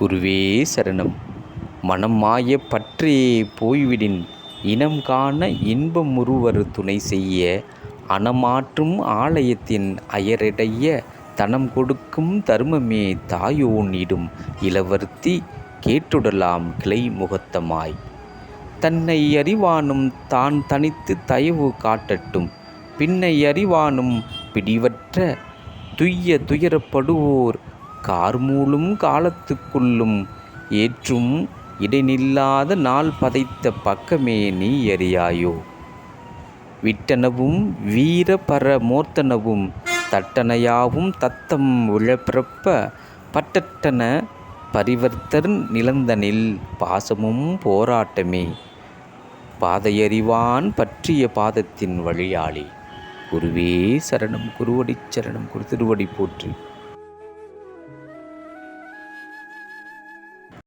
குருவே சரணம். மனம் மாய பற்றே போய்விடின். இனம் காண இன்பமுறுவர் துணை செய்ய. அனமாற்றும் ஆலயத்தின் அயரடைய. தனம் கொடுக்கும் தர்மமே தாயோனிடும் இளவர்த்தி கேட்டுடலாம் கிளை முகத்தமாய். தன்னை அறிவானும் தான் தனித்து தயவு காட்டட்டும். பின்னை அறிவானும் பிடிவற்ற. துய்ய துயரப்படுவோர் கார்மூலும் காலத்துக்குள்ளும் ஏற்றும் இடைநில்லாத நாள் பதைத்த பக்கமே நீ எறியாயோ. விட்டனவும் வீர பரமோர்த்தனவும் தட்டனையாவும் தத்தம் உழப்பிறப்ப பட்டட்டன பரிவர்த்தர் நிலந்தனில் பாசமும் போராட்டமே. பாதையறிவான் பற்றிய பாதத்தின் வழியாளி. குருவே சரணம் குருவடி சரணம் குரு திருவடி போற்றி.